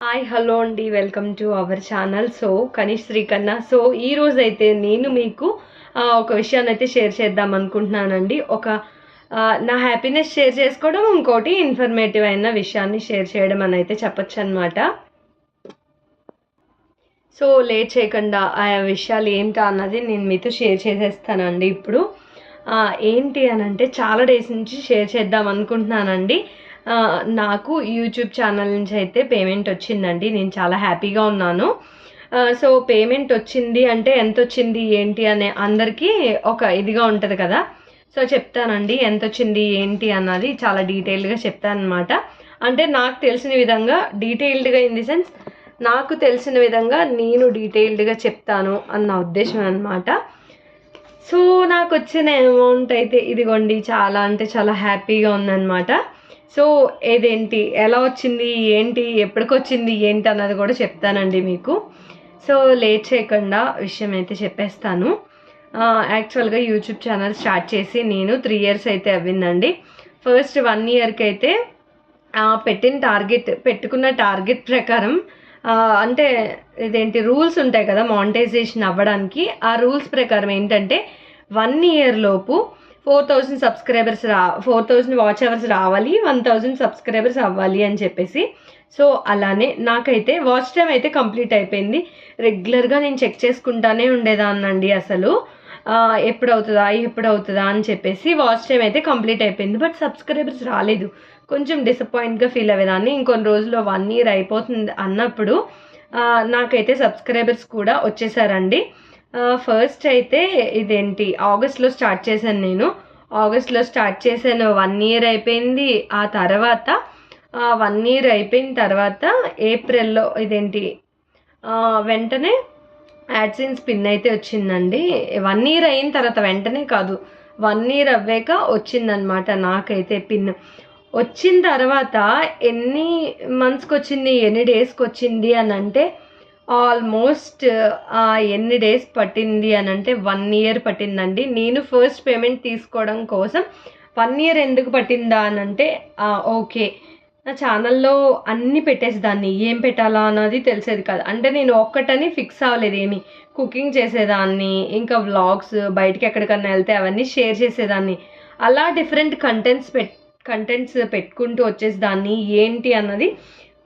Hi hello అండి. Welcome to our channel so Kanish Srikanna so ఈ రోజైతే అయితే నేను మీకు ఒక విషయాన్ని అయితే షేర్ చేద్దాం అనుకుంటున్నానండి. ఒక నా హ్యాపీనెస్ షేర్ చేసుకోవడం ఇంకోటి ఇన్ఫర్మేటివ్ అయిన విషయాన్ని షేర్ చేయడం అని అయితే చెప్పొచ్చు అనమాట సో లేట్ చేయకుండా ఆ విషయాలు ఏంటో అన్నది నేను మీతో షేర్ చేసేస్తానండి ఇప్పుడు. ఏంటి అని అంటే చాలా డేస్ నుంచి షేర్ చేద్దాం అనుకుంటున్నానండి. నాకు యూట్యూబ్ ఛానల్ నుంచి అయితే పేమెంట్ వచ్చిందండి. నేను చాలా హ్యాపీగా ఉన్నాను. సో పేమెంట్ వచ్చింది అంటే ఎంత వచ్చింది ఏంటి అనే అందరికీ ఒక ఇదిగా ఉంటుంది కదా. సో చెప్తానండి ఎంత వచ్చింది ఏంటి అన్నది చాలా డీటెయిల్డ్గా చెప్తాను అనమాట అంటే నాకు తెలిసిన విధంగా డీటెయిల్డ్గా ఇన్ ది సెన్స్ నాకు తెలిసిన విధంగా నేను డీటెయిల్డ్గా చెప్తాను అన్న ఉద్దేశం అనమాట సో నాకు వచ్చిన అమౌంట్ అయితే ఇదిగోండి చాలా అంటే చాలా హ్యాపీగా ఉందన్నమాట. సో ఏదేంటి? ఎలా వచ్చింది? ఏంటి? ఎప్పటికొచ్చింది? ఏంటి? అన్నది కూడా చెప్తానండి మీకు. సో లేట్ చేయకుండా విషయం అయితే చెప్పేస్తాను యాక్చువల్గా యూట్యూబ్ ఛానల్ స్టార్ట్ చేసి నేను త్రీ ఇయర్స్ అయితే అవ్విందండి. ఫస్ట్ వన్ ఇయర్కి అయితే పెట్టిన టార్గెట్ పెట్టుకున్న టార్గెట్ ప్రకారం అంటే ఇదేంటి? రూల్స్ ఉంటాయి కదా మానిటైజేషన్ అవ్వడానికి. ఆ రూల్స్ ప్రకారం ఏంటంటే వన్ ఇయర్ లోపు ఫోర్ థౌజండ్ సబ్స్క్రైబర్స్ రా ఫోర్ థౌజండ్ వాచ్ అవర్స్ రావాలి వన్ థౌజండ్ సబ్స్క్రైబర్స్ అవ్వాలి అని చెప్పేసి. సో అలానే నాకైతే వాచ్ టైం అయితే కంప్లీట్ అయిపోయింది. రెగ్యులర్గా నేను చెక్ చేసుకుంటానే ఉండేదాన్నండి అసలు. ఎప్పుడవుతుందా ఎప్పుడు అవుతుందా ఎప్పుడు అవుతుందా అని చెప్పేసి వాచ్ టైం అయితే కంప్లీట్ అయిపోయింది. బట్ సబ్స్క్రైబర్స్ రాలేదు. కొంచెం డిసప్పాయింట్గా ఫీల్ అయ్యేదాన్ని. ఇంకొన్ని రోజుల్లో వన్ ఇయర్ అయిపోతుంది అన్నప్పుడు నాకైతే సబ్స్క్రైబర్స్ కూడా వచ్చేసారండి. ఫస్ట్ అయితే ఇదేంటి? ఆగస్ట్లో స్టార్ట్ చేశాను నేను. ఆగస్ట్లో స్టార్ట్ చేశాను వన్ ఇయర్ అయిపోయింది. ఆ తర్వాత వన్ ఇయర్ అయిపోయిన తర్వాత ఏప్రిల్లో ఇదేంటి? వెంటనే యాడ్సిన్స్ పిన్ అయితే వచ్చిందండి. వన్ ఇయర్ అయిన తర్వాత వెంటనే కాదు వన్ ఇయర్ అవ్వాక వచ్చిందనమాట నాకైతే పిన్ వచ్చిన తర్వాత ఎన్ని మంత్స్కి వచ్చింది ఎన్ని డేస్కి వచ్చింది అని అంటే ఆల్మోస్ట్ ఎన్ని డేస్ పట్టింది అని అంటే వన్ ఇయర్ పట్టిందండి. నేను ఫస్ట్ పేమెంట్ తీసుకోవడం కోసం వన్ ఇయర్ ఎందుకు పట్టిందా అని అంటే ఓకే. నా ఛానల్లో అన్నీ పెట్టేసేదాన్ని. ఏం పెట్టాలా అన్నది తెలిసేది కాదు. అంటే నేను ఒక్కటని ఫిక్స్ అవ్వలేదు ఏమి. కుకింగ్ చేసేదాన్ని ఇంకా వ్లాగ్స్ బయటికి ఎక్కడికన్నా వెళ్తే అవన్నీ షేర్ చేసేదాన్ని. అలా డిఫరెంట్ కంటెంట్స్ పెట్ కంటెంట్స్ పెట్టుకుంటూ వచ్చేసేదాన్ని. ఏంటి అన్నది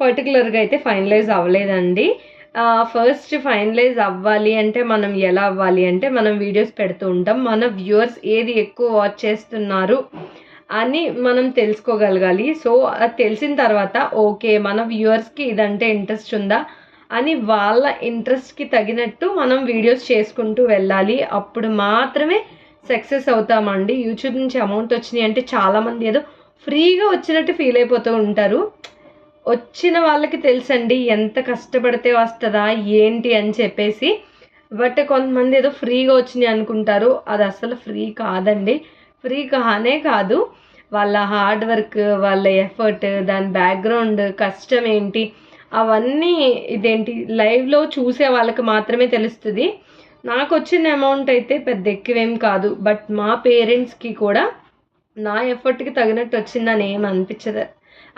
పర్టికులర్గా అయితే ఫైనలైజ్ అవ్వలేదండి. ఫస్ట్ ఫైనలైజ్ అవ్వాలి అంటే మనం ఎలా అవ్వాలి అంటే మనం వీడియోస్ పెడుతూ ఉంటాం. మన వ్యూవర్స్ ఏది ఎక్కువ వాచ్ చేస్తున్నారు అని మనం తెలుసుకోగలగాలి. సో అది తెలిసిన తర్వాత ఓకే మన వ్యూవర్స్కి ఇదంటే ఇంట్రెస్ట్ ఉందా అని వాళ్ళ ఇంట్రెస్ట్కి తగినట్టు మనం వీడియోస్ చేసుకుంటూ వెళ్ళాలి. అప్పుడు మాత్రమే సక్సెస్ అవుతామండి. యూట్యూబ్ నుంచి అమౌంట్ వచ్చినాయి అంటే చాలామంది ఏదో ఫ్రీగా వచ్చినట్టు ఫీల్ అయిపోతూ ఉంటారు. వచ్చిన వాళ్ళకి తెలుసండి ఎంత కష్టపడితే వస్తుందా ఏంటి అని చెప్పేసి. బట్ కొంతమంది ఏదో ఫ్రీగా వచ్చినాయి అనుకుంటారు అది అసలు ఫ్రీ కాదండి. ఫ్రీ కానే కాదు వాళ్ళ హార్డ్ వర్క్ వాళ్ళ ఎఫర్ట్ దాని బ్యాక్గ్రౌండ్ కష్టం ఏంటి అవన్నీ ఇదేంటి లైవ్లో చూసే వాళ్ళకి మాత్రమే తెలుస్తుంది. నాకు వచ్చిన అమౌంట్ అయితే పెద్ద ఎక్కువేం కాదు బట్ మా పేరెంట్స్కి కూడా నా ఎఫర్ట్కి తగినట్టు వచ్చిందని ఏం అనిపించదు.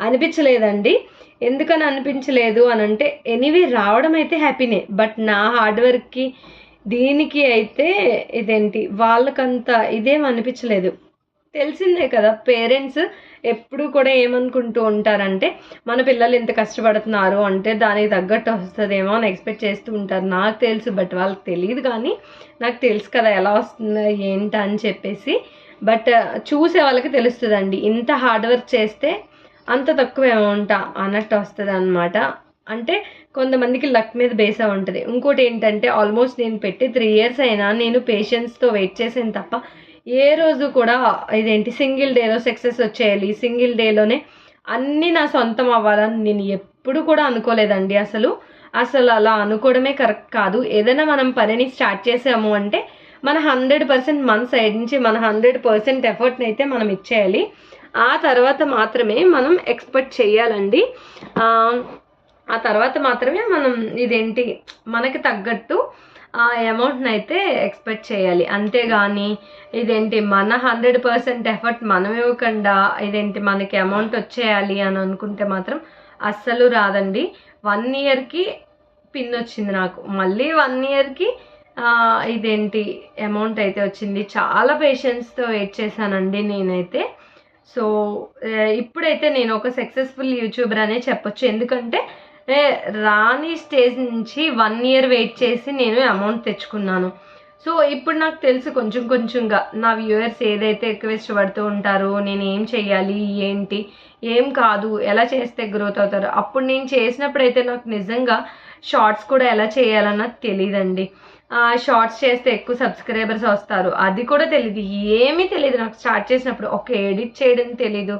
అనిపించలేదండి. ఎందుకని అనిపించలేదు అని అంటే ఎనీవే రావడం అయితే హ్యాపీనే. బట్ నా హార్డ్ వర్క్కి దీనికి అయితే ఇదేంటి వాళ్ళకంత ఇదేం అనిపించలేదు. తెలిసిందే కదా పేరెంట్స్ ఎప్పుడు కూడా ఏమనుకుంటూ ఉంటారంటే మన పిల్లలు ఇంత కష్టపడుతున్నారు అంటే దానికి తగ్గట్టు వస్తుందేమో అని ఎక్స్పెక్ట్ చేస్తూ ఉంటారు. నాకు తెలుసు బట్ వాళ్ళకి తెలియదు కానీ నాకు తెలుసు కదా ఎలా వస్తుందో ఏంటని అని చెప్పేసి. బట్ చూసే వాళ్ళకి తెలుస్తుందండి. ఇంత హార్డ్ వర్క్ చేస్తే అంత తక్కువ అమౌంట్ అన్నట్టు వస్తుంది అనమాట అంటే కొంతమందికి లక్ మీద బేస్ ఉంటుంది. ఇంకోటి ఏంటంటే ఆల్మోస్ట్ నేను పెట్టి త్రీ ఇయర్స్ అయినా నేను పేషెన్స్తో వెయిట్ చేసాను తప్ప ఏ రోజు కూడా ఇదేంటి సింగిల్ డేలో సక్సెస్ వచ్చేయాలి. సింగిల్ డేలోనే అన్నీ నా సొంతం అవ్వాలని నేను ఎప్పుడు కూడా అనుకోలేదండి అసలు. అసలు అలా అనుకోవడమే కరెక్ట్ కాదు. ఏదైనా మనం పనిని స్టార్ట్ చేసాము అంటే మన హండ్రెడ్ పర్సెంట్ మన సైడ్ నుంచి మన హండ్రెడ్ పర్సెంట్ ఎఫర్ట్ని అయితే మనం ఇచ్చేయాలి. ఆ తర్వాత మాత్రమే మనం ఎక్స్పెక్ట్ చేయాలండి. ఆ, తర్వాత మాత్రమే మనం ఇదేంటి మనకి తగ్గట్టు ఆ అమౌంట్ని అయితే ఎక్స్పెక్ట్ చేయాలి. అంతేగాని ఇదేంటి మన హండ్రెడ్ పర్సెంట్ ఎఫర్ట్ మనం ఇవ్వకుండా ఇదేంటి మనకి అమౌంట్ వచ్చేయాలి అని అనుకుంటే మాత్రం అస్సలు రాదండి. వన్ ఇయర్కి పిన్ వచ్చింది నాకు. మళ్ళీ వన్ ఇయర్కి ఇదేంటి అమౌంట్ అయితే వచ్చింది. చాలా పేషెన్స్తో వెయిట్ చేశానండి నేనైతే. సో ఇప్పుడైతే నేను ఒక సక్సెస్ఫుల్ యూట్యూబర్ అనే చెప్పొచ్చు. ఎందుకంటే రాని స్టేజ్ నుంచి వన్ ఇయర్ వెయిట్ చేసి నేను అమౌంట్ తెచ్చుకున్నాను. సో ఇప్పుడు నాకు తెలుసు కొంచెం కొంచెంగా నా వ్యూయర్స్ ఏదైతే ఎక్కువ ఇష్టపడుతూ ఉంటారో నేను ఏం చెయ్యాలి ఏంటి ఏం కాదు ఎలా చేస్తే గ్రోత్ అవుతారు అప్పుడు నేను చేసినప్పుడైతే నాకు నిజంగా షార్ట్స్ కూడా ఎలా చేయాలన్న తెలియదండి షార్ట్స్ చేస్తే ఎక్కువ సబ్స్క్రైబర్స్ వస్తారు. అది కూడా తెలియదు ఏమీ తెలియదు నాకు స్టార్ట్ చేసినప్పుడు ఒక ఎడిట్ చేయడం తెలీదు.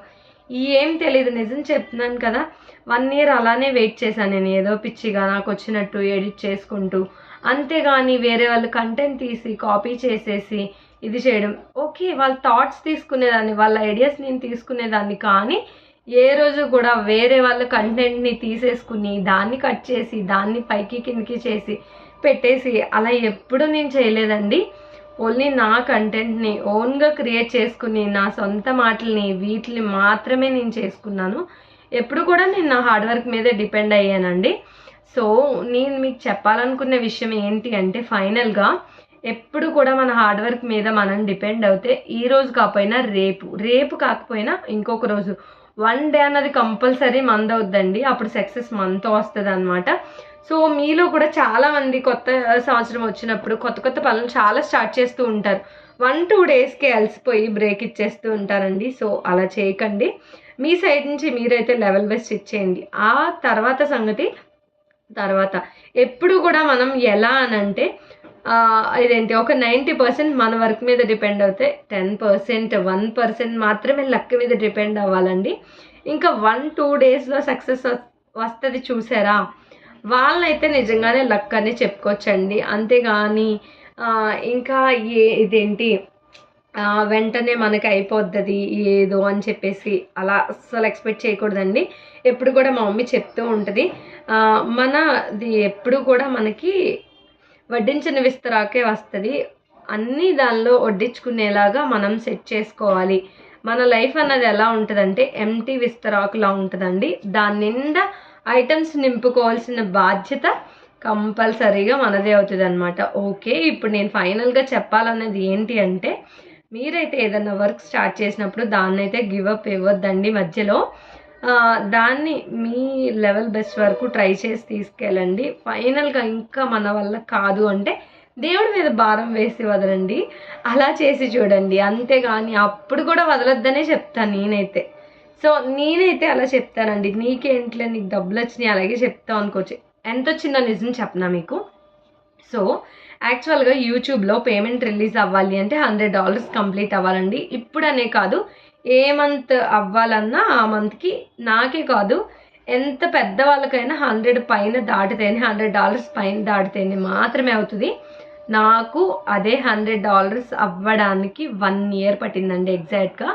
ఏం తెలియదు నిజం చెప్తున్నాను కదా. వన్ ఇయర్ అలానే వెయిట్ చేశాను నేను. ఏదో పిచ్చిగా నాకు వచ్చినట్టు ఎడిట్ చేసుకుంటూ. అంతేగాని వేరే వాళ్ళు కంటెంట్ తీసి కాపీ చేసేసి ఇది చేయడం. ఓకే వాళ్ళ థాట్స్ తీసుకునేదాన్ని. వాళ్ళ ఐడియాస్ నేను తీసుకునేదాన్ని. కానీ ఏ రోజు కూడా వేరే వాళ్ళ కంటెంట్ని తీసేసుకుని దాన్ని కట్ చేసి దాన్ని పైకి కిందకి చేసి పెట్టేసి అలా ఎప్పుడు నేను చేయలేదండి. ఓన్లీ నా కంటెంట్ని ఓన్గా క్రియేట్ చేసుకుని నా సొంత మాటల్ని వీటిని మాత్రమే నేను చేసుకున్నాను. ఎప్పుడు కూడా నేను నా హార్డ్ వర్క్ మీదే డిపెండ్ అయ్యానండి. సో నేను మీకు చెప్పాలనుకున్న విషయం ఏంటి అంటే ఫైనల్గా ఎప్పుడు కూడా మన హార్డ్ వర్క్ మీద మనం డిపెండ్ అవుతే ఈ రోజు కాకపోయినా రేపు రేపు కాకపోయినా ఇంకొక రోజు. వన్ డే అన్నది కంపల్సరీ మంత్ అవుద్దండి. అప్పుడు సక్సెస్ మనతో వస్తుంది అనమాట సో మీలో కూడా చాలా మంది కొత్త సంవత్సరం వచ్చినప్పుడు కొత్త కొత్త పనులు చాలా స్టార్ట్ చేస్తూ ఉంటారు. వన్ టూ డేస్కి అలసిపోయి బ్రేక్ ఇచ్చేస్తూ ఉంటారండి. సో అలా చేయకండి. మీ సైడ్ నుంచి మీరైతే లెవెల్ బెస్ట్ ఇచ్చేయండి. ఆ తర్వాత సంగతి తర్వాత. ఎప్పుడు కూడా మనం ఎలా అనంటే ఇదేంటి ఒక నైంటీ పర్సెంట్ మన వర్క్ మీద డిపెండ్ అవుతే టెన్ పర్సెంట్ వన్ పర్సెంట్ మాత్రమే లక్ మీద డిపెండ్ అవ్వాలండి. ఇంకా వన్ టూ డేస్లో సక్సెస్ వస్తుంది చూసారా? వాళ్ళైతే నిజంగానే లక్ అని చెప్పుకోవచ్చండి. అంతేగాని ఇంకా ఏ ఇదేంటి వెంటనే మనకి అయిపోద్ది ఏదో అని చెప్పేసి అలా అస్సలు ఎక్స్పెక్ట్ చేయకూడదండి. ఎప్పుడు కూడా మా మమ్మీ చెప్తూ ఉంటుంది. మనది ఎప్పుడు కూడా మనకి వడ్డించిన విస్తరాకే వస్తుంది. అన్నీ దానిలో వడ్డించుకునేలాగా మనం సెట్ చేసుకోవాలి. మన లైఫ్ అన్నది ఎలా ఉంటుందంటే ఎంటీ విస్తరాకులా ఉంటుందండి. దాని నిండా ఐటమ్స్ నింపుకోవాల్సిన బాధ్యత కంపల్సరీగా మనదే అవుతుంది అనమాట ఓకే ఇప్పుడు నేను ఫైనల్గా చెప్పాలన్నది ఏంటి అంటే మీరైతే ఏదైనా వర్క్ స్టార్ట్ చేసినప్పుడు దాన్నైతే గివ్ అప్ ఇవ్వద్దండి మధ్యలో. దాన్ని మీ లెవెల్ బెస్ట్ వరకు ట్రై చేసి తీసుకెళ్ళండి. ఫైనల్గా ఇంకా మన వల్ల కాదు అంటే దేవుడి మీద భారం వేసి వదలండి. అలా చేసి చూడండి. అంతేగాని అప్పుడు కూడా వదలొద్దనే చెప్తాను నేనైతే. సో నేనైతే అలా చెప్తానండి. నీకేంట్లే నీకు డబ్బులు వచ్చినాయి అలాగే చెప్తావు అనుకోవచ్చు. ఎంత వచ్చిందో నిజం చెప్పనా మీకు? సో యాక్చువల్గా యూట్యూబ్లో పేమెంట్ రిలీజ్ అవ్వాలి అంటే హండ్రెడ్ డాలర్స్ కంప్లీట్ అవ్వాలండి. ఇప్పుడనే కాదు ఏ మంత్ అవ్వాలన్నా ఆ మంత్కి నాకే కాదు. ఎంత పెద్ద వాళ్ళకైనా హండ్రెడ్ పైన దాటితేనే హండ్రెడ్ డాలర్స్ పైన దాటితేనే మాత్రమే అవుతుంది. నాకు అదే హండ్రెడ్ డాలర్స్ అవ్వడానికి వన్ ఇయర్ పట్టిందండి ఎగ్జాక్ట్గా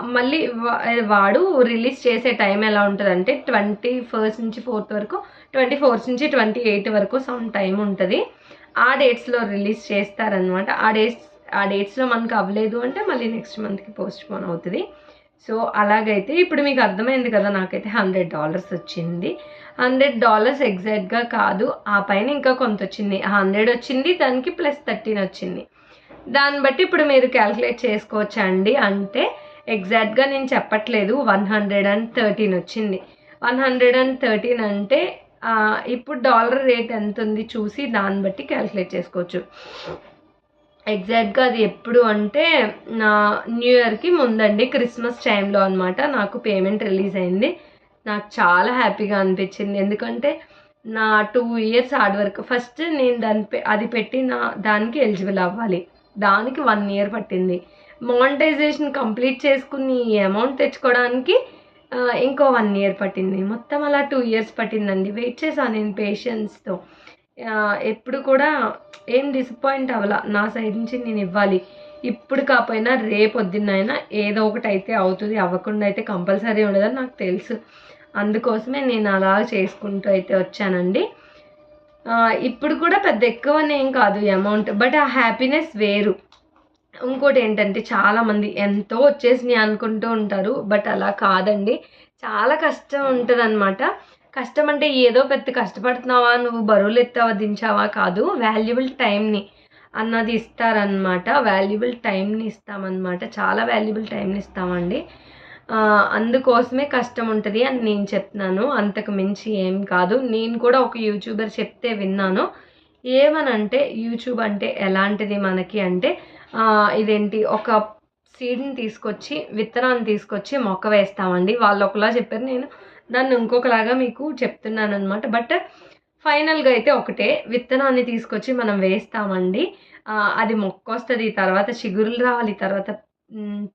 మళ్ళీ వా- వాడు రిలీజ్ చేసే టైం ఎలా ఉంటుందంటే ట్వంటీ ఫస్ట్ నుంచి ఫోర్త్ వరకు ట్వంటీ ఫోర్త్ నుంచి ట్వంటీ ఎయిట్ వరకు సమ్ టైం ఉంటుంది. ఆ డేట్స్లో రిలీజ్ చేస్తారనమాట ఆ డేట్స్ ఆ డేట్స్లో మనకు అవ్వలేదు అంటే మళ్ళీ నెక్స్ట్ మంత్కి పోస్ట్ పోన్ అవుతుంది. సో అలాగైతే ఇప్పుడు మీకు అర్థమైంది కదా నాకైతే హండ్రెడ్ డాలర్స్ వచ్చింది. హండ్రెడ్ డాలర్స్ ఎగ్జాక్ట్గా కాదు ఆ పైన ఇంకా కొంత వచ్చింది. హండ్రెడ్ వచ్చింది దానికి ప్లస్ థర్టీన్ వచ్చింది. దాన్ని బట్టి ఇప్పుడు మీరు క్యాల్కులేట్ చేసుకోవచ్చండి అంటే ఎగ్జాక్ట్గా నేను చెప్పట్లేదు వన్ హండ్రెడ్ అండ్ థర్టీన్ వచ్చింది. వన్ హండ్రెడ్ అండ్ థర్టీన్ అంటే ఇప్పుడు డాలర్ రేట్ ఎంత ఉంది చూసి దాన్ని బట్టి క్యాల్కులేట్ చేసుకోవచ్చు. ఎగ్జాక్ట్గా అది ఎప్పుడు అంటే నా న్యూ ఇయర్కి ముందండి క్రిస్మస్ టైంలో అనమాట నాకు పేమెంట్ రిలీజ్ అయింది. నాకు చాలా హ్యాపీగా అనిపించింది. ఎందుకంటే నా two years hard work first నేను దాని అది పెట్టి నా దానికి ఎలిజిబుల్ అవ్వాలి. దానికి వన్ ఇయర్ పట్టింది. మానిటైజేషన్ కంప్లీట్ చేసుకుని ఈ అమౌంట్ తెచ్చుకోవడానికి ఇంకో వన్ ఇయర్ పట్టింది. మొత్తం అలా టూ ఇయర్స్ పట్టిందండి. వెయిట్ చేశాను నేను పేషెన్స్తో ఎప్పుడు కూడా ఏం డిసప్పాయింట్ అవ్వాల. నా సైడ్ నుంచి నేను ఇవ్వాలి. ఇప్పుడు కాకపోయినా రేపొద్దున్నైనా ఏదో ఒకటి అయితే అవుతుంది. అవ్వకుండా అయితే కంపల్సరీ ఉండదని నాకు తెలుసు. అందుకోసమే నేను అలా చేసుకుంటూ అయితే వచ్చానండి. ఇప్పుడు కూడా పెద్ద ఎక్కువనేం కాదు అమౌంట్ బట్ ఆ హ్యాపీనెస్ వేరు. ఇంకోటి ఏంటంటే చాలామంది ఎంతో వచ్చేసినాయి అనుకుంటూ ఉంటారు. బట్ అలా కాదండి. చాలా కష్టం ఉంటుంది అనమాట కష్టం అంటే ఏదో పెద్ద కష్టపడుతున్నావా నువ్వు బరువులు ఎత్తావా దించావా కాదు వాల్యుబుల్ టైంని అన్నది ఇస్తారనమాట వాల్యుబుల్ టైంని ఇస్తామన్నమాట. చాలా వాల్యుబుల్ టైంని ఇస్తామండి. అందుకోసమే కష్టం ఉంటుంది అని నేను చెప్తున్నాను. అంతకు మించి ఏం కాదు. నేను కూడా ఒక యూట్యూబర్ చెప్తే విన్నాను. ఏమనంటే యూట్యూబ్ అంటే ఎలాంటిది మనకి అంటే ఇదేంటి ఒక సీడ్ని తీసుకొచ్చి విత్తనాన్ని తీసుకొచ్చి మొక్క వేస్తామండి. వాళ్ళు ఒకలా చెప్పారు. నేను దాన్ని ఇంకొకలాగా మీకు చెప్తున్నాను అనమాట బట్ ఫైనల్గా అయితే ఒకటే. విత్తనాన్ని తీసుకొచ్చి మనం వేస్తామండి. అది మొక్క వస్తుంది తర్వాత చిగురులు రావాలి తర్వాత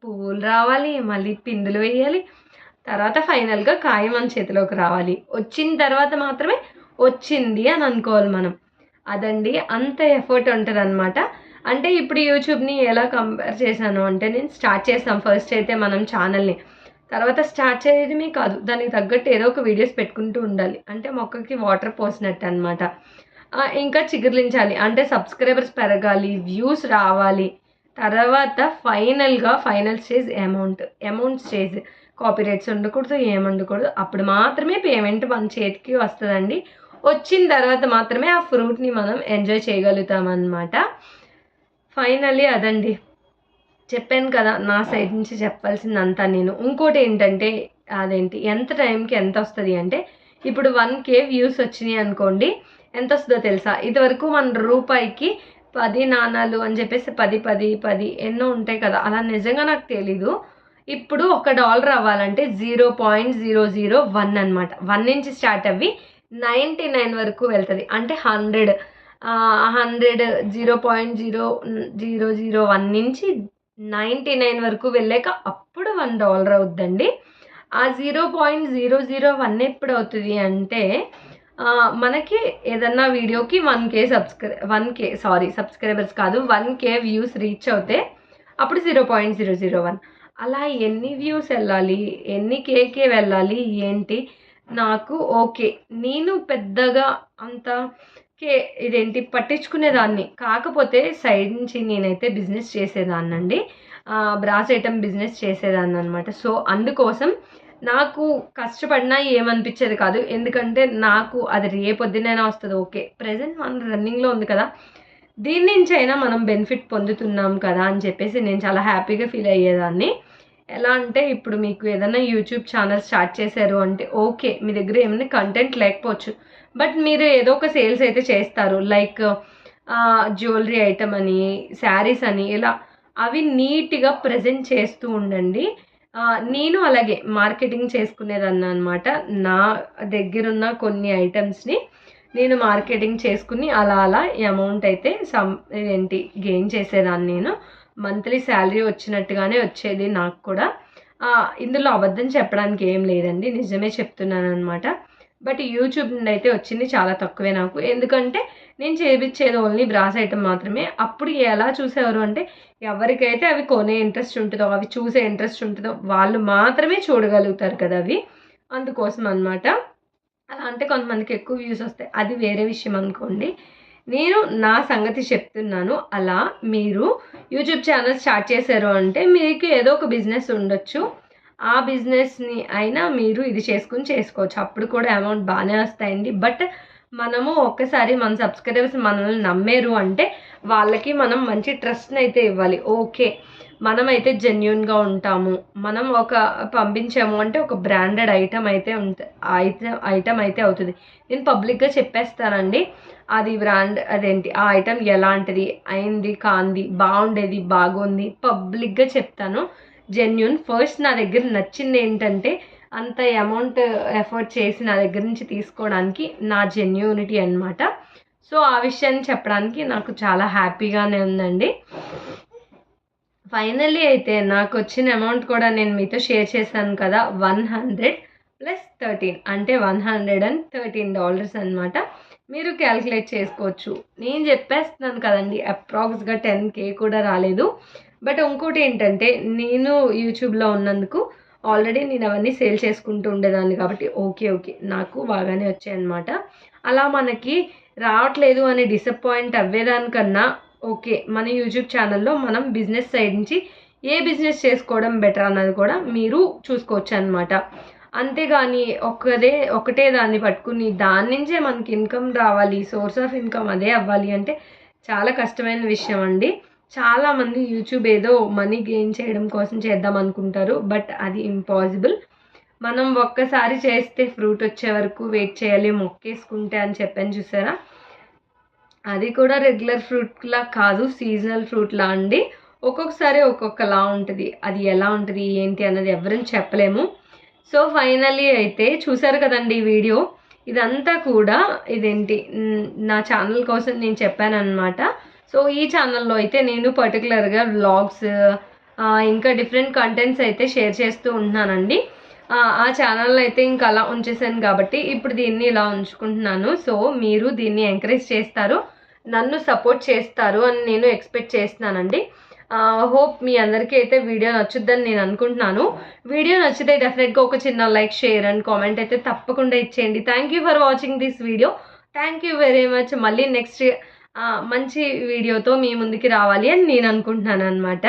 పువ్వులు రావాలి మళ్ళీ పిందులు వేయాలి తర్వాత ఫైనల్గా కాయ మన చేతిలోకి రావాలి. వచ్చిన తర్వాత మాత్రమే వచ్చింది అని అనుకోవాలి మనం. అదండి అంత ఎఫర్ట్ ఉంటుంది అనమాట అంటే ఇప్పుడు యూట్యూబ్ని ఎలా కంపేర్ చేశాను అంటే నేను స్టార్ట్ చేస్తాం ఫస్ట్ అయితే మనం ఛానల్ని. తర్వాత స్టార్ట్ చేయడమే కాదు దానికి తగ్గట్టు ఏదో ఒక వీడియోస్ పెట్టుకుంటూ ఉండాలి. అంటే మొక్కకి వాటర్ పోసినట్టు అనమాట ఇంకా చిగుర్లించాలి. అంటే సబ్స్క్రైబర్స్ పెరగాలి వ్యూస్ రావాలి. తర్వాత ఫైనల్గా final stage amount amount stage copyrights ఉండకూడదు ఏముండకూడదు అప్పుడు మాత్రమే పేమెంట్ మన చేతికి వస్తుందండి. వచ్చిన తర్వాత మాత్రమే ఆ ఫ్రూట్ని మనం ఎంజాయ్ చేయగలుగుతాం అన్నమాట ఫైనల్లీ అదండి. చెప్పాను కదా నా సైడ్ నుంచి చెప్పాల్సిందంతా నేను. ఇంకోటి ఏంటంటే అదేంటి ఎంత టైంకి ఎంత వస్తుంది అంటే ఇప్పుడు వన్ కే వ్యూస్ వచ్చినాయి అనుకోండి ఎంత వస్తుందో తెలుసా? ఇదివరకు మన రూపాయికి పది నాణాలు అని చెప్పేసి పది పది పది ఎన్నో ఉంటాయి కదా అలా నిజంగా నాకు తెలీదు. ఇప్పుడు ఒక డాలర్ అవ్వాలంటే zero point zero zero one అనమాట వన్ నుంచి స్టార్ట్ అవ్వి నైంటీ నైన్ వరకు వెళ్తుంది. అంటే hundred hundred zero point zero zero zero one నుంచి నైంటీ నైన్ వరకు వెళ్ళాక అప్పుడు వన్ డాలర్ అవుద్దండి. ఆ zero point zero zero one ఎప్పుడు అవుతుంది అంటే మనకి ఏదన్నా వీడియోకి one K subscribe one K sorry subscribers కాదు వన్ కే వ్యూస్ రీచ్ అవుతే అప్పుడు zero point zero zero one. అలా ఎన్ని వ్యూస్ వెళ్ళాలి ఎన్ని కేకే వెళ్ళాలి ఏంటి? నాకు ఓకే. నేను పెద్దగా అంత కే ఇదేంటి? పట్టించుకునేదాన్ని. కాకపోతే సైడ్ నుంచి నేనైతే బిజినెస్ చేసేదాన్నండి. బ్రాస్ ఐటమ్ బిజినెస్ చేసేదాన్ని అనమాట సో అందుకోసం నాకు కష్టపడినా ఏమనిపించేది కాదు. ఎందుకంటే నాకు అది రేపొద్దునైనా వస్తుంది. ఓకే ప్రజెంట్ మన రన్నింగ్లో ఉంది కదా. దీని నుంచి అయినా మనం బెనిఫిట్ పొందుతున్నాం కదా అని చెప్పేసి నేను చాలా హ్యాపీగా ఫీల్ అయ్యేదాన్ని. ఎలా అంటే ఇప్పుడు మీకు ఏదైనా యూట్యూబ్ ఛానల్ స్టార్ట్ చేశారు అంటే ఓకే మీ దగ్గర ఏమైనా కంటెంట్ లేకపోవచ్చు. బట్ మీరు ఏదో ఒక సేల్స్ అయితే చేస్తారు. లైక్ జ్యువెలరీ ఐటమ్ అని శారీస్ అని ఇలా అవి నీట్గా ప్రజెంట్ చేస్తూ ఉండండి. నేను అలాగే మార్కెటింగ్ చేసుకునేదాన్ని అనమాట నా దగ్గరున్న కొన్ని ఐటమ్స్ని నేను మార్కెటింగ్ చేసుకుని అలా అలా అమౌంట్ అయితే సమ్ ఏంటి గెయిన్ చేసేదాన్ని నేను. మంత్లీ శాలరీ వచ్చినట్టుగానే వచ్చేది నాకు కూడా. ఇందులో అబద్ధం చెప్పడానికి ఏం లేదండి. నిజమే చెప్తున్నాను అనమాట బట్ యూట్యూబ్ నుండి అయితే వచ్చింది చాలా తక్కువే నాకు. ఎందుకంటే నేను చేపించేది ఓన్లీ బ్రాస్ ఐటమ్ మాత్రమే. అప్పుడు ఎలా చూసేవారు అంటే ఎవరికైతే అవి కొనే ఇంట్రెస్ట్ ఉంటుందో అవి చూసే ఇంట్రెస్ట్ ఉంటుందో వాళ్ళు మాత్రమే చూడగలుగుతారు కదా అవి. అందుకోసం అనమాట అలా అంటే కొంతమందికి ఎక్కువ వ్యూస్ వస్తాయి. అది వేరే విషయం అనుకోండి. నేను నా సంగతి చెప్తున్నాను. అలా మీరు యూట్యూబ్ ఛానల్ స్టార్ట్ చేశారు అంటే మీకు ఏదో ఒక బిజినెస్ ఉండొచ్చు. ఆ బిజినెస్ని అయినా మీరు ఇది చేసుకుని చేసుకోవచ్చు. అప్పుడు కూడా అమౌంట్ బాగానే వస్తాయండి. బట్ మనము ఒక్కసారి మన సబ్స్క్రైబర్స్ మనల్ని నమ్మేరు అంటే వాళ్ళకి మనం మంచి ట్రస్ట్ని అయితే ఇవ్వాలి. ఓకే మనమైతే జెన్యున్గా ఉంటాము. మనం ఒక పంపించాము అంటే ఒక బ్రాండెడ్ ఐటమ్ అయితే ఉంట ఐటమ్ ఐటమ్ అయితే అవుతుంది. నేను పబ్లిక్గా చెప్పేస్తానండి. అది బ్రాండ్ అదేంటి? ఆ ఐటమ్ ఎలాంటిది? అయింది కాంది బాగుండేది బాగుంది పబ్లిక్గా చెప్తాను. జెన్యున్ ఫస్ట్ నా దగ్గర నచ్చింది ఏంటంటే అంత అమౌంట్ ఎఫర్ట్ చేసి నా దగ్గర నుంచి తీసుకోవడానికి నా జెన్యూనిటీ అనమాట సో ఆ విషయాన్ని చెప్పడానికి నాకు చాలా హ్యాపీగానే ఉందండి. ఫైనల్లీ అయితే నాకు వచ్చిన అమౌంట్ కూడా నేను మీతో షేర్ చేశాను కదా వన్ హండ్రెడ్ ప్లస్ థర్టీన్ అంటే one hundred and thirteen dollars అనమాట మీరు క్యాలిక్యులేట్ చేసుకోవచ్చు. నేను చెప్పేస్తున్నాను కదండి అప్రాక్స్గా టెన్ కే కూడా రాలేదు. బట్ ఇంకోటి ఏంటంటే నేను యూట్యూబ్లో ఉన్నందుకు ఆల్రెడీ నేను అవన్నీ సేల్ చేసుకుంటూ ఉండేదాన్ని కాబట్టి ఓకే ఓకే నాకు బాగానే వచ్చాయన్నమాట. అలా మనకి రావట్లేదు అని డిసప్పాయింట్ అవ్వేదానికన్నా ఓకే మన యూట్యూబ్ ఛానల్లో మనం బిజినెస్ సైడ్ నుంచి ఏ బిజినెస్ చేసుకోవడం బెటర్ అన్నది కూడా మీరు చూసుకోవచ్చు అనమాట అంతేగాని ఒక్కదే ఒకటే దాన్ని పట్టుకుని దాని నుంచే మనకి ఇన్కమ్ రావాలి సోర్స్ ఆఫ్ ఇన్కమ్ అదే అవ్వాలి అంటే చాలా కష్టమైన విషయం అండి. చాలామంది యూట్యూబ్ ఏదో మనీ గెయిన్ చేయడం కోసం చేద్దాం అనుకుంటారు బట్ అది ఇంపాసిబుల్. మనం ఒక్కసారి చేస్తే ఫ్రూట్ వచ్చే వరకు వెయిట్ చేయాలి మొక్కేసుకుంటే అని చెప్పాను చూసారా? అది కూడా రెగ్యులర్ ఫ్రూట్లా కాదు సీజనల్ ఫ్రూట్లా అండి. ఒక్కొక్కసారి ఒక్కొక్కలా ఉంటుంది. అది ఎలా ఉంటుంది ఏంటి అన్నది ఎవరైనా చెప్పలేము. సో ఫైనల్లీ అయితే చూసారు కదండి ఈ వీడియో. ఇదంతా కూడా ఇదేంటి? నా ఛానల్ కోసం నేను చెప్పానమాట సో ఈ ఛానల్లో అయితే నేను పర్టికులర్గా వ్లాగ్స్ ఇంకా డిఫరెంట్ కంటెంట్స్ అయితే షేర్ చేస్తూ ఉంటున్నానండి. ఆ, ఆ ఛానల్ అయితే ఇంకా అలా ఉంచేసాను కాబట్టి ఇప్పుడు దీన్ని ఇలా ఉంచుకుంటున్నాను. సో మీరు దీన్ని ఎంకరేజ్ చేస్తారు నన్ను సపోర్ట్ చేస్తారు అని నేను ఎక్స్పెక్ట్ చేస్తున్నానండి. హోప్ మీ అందరికీ అయితే వీడియో నచ్చుద్దని నేను అనుకుంటున్నాను. వీడియో నచ్చితే డెఫినెట్గా ఒక చిన్న లైక్ షేర్ అండ్ కామెంట్ అయితే తప్పకుండా ఇచ్చేయండి. Thank you for watching this video thank you very much మళ్ళీ నెక్స్ట్ మంచి వీడియోతో మీ ముందుకి రావాలి అని నేను అనుకుంటున్నాను అనమాట